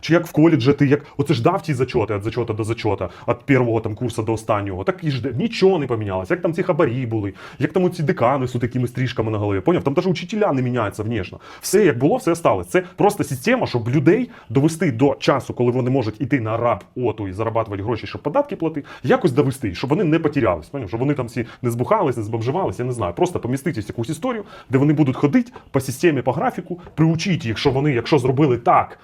чи як в коледжі ти як оце ж дав ті зачоти від зачота до зачота, від першого там курсу до останнього. Так і ж нічого не помінялося. Як там ці хабарі були, як там ці декани з такими стрижками на голові. Поняв? Там навіть учителя не міняються внешне. Все як було, все осталось. Це просто система, щоб людей довести до часу, коли вони можуть іти на раб оту і зарабатувати гроші, щоб податки платити, якось довести, щоб вони не потерялись. Поняв? Щоб вони там всі не збухались, не збомжувались, я не знаю. Просто помістити якусь історію, де вони будуть ходити по системі, по графіку, приучити їх, що вони, якщо зробили так,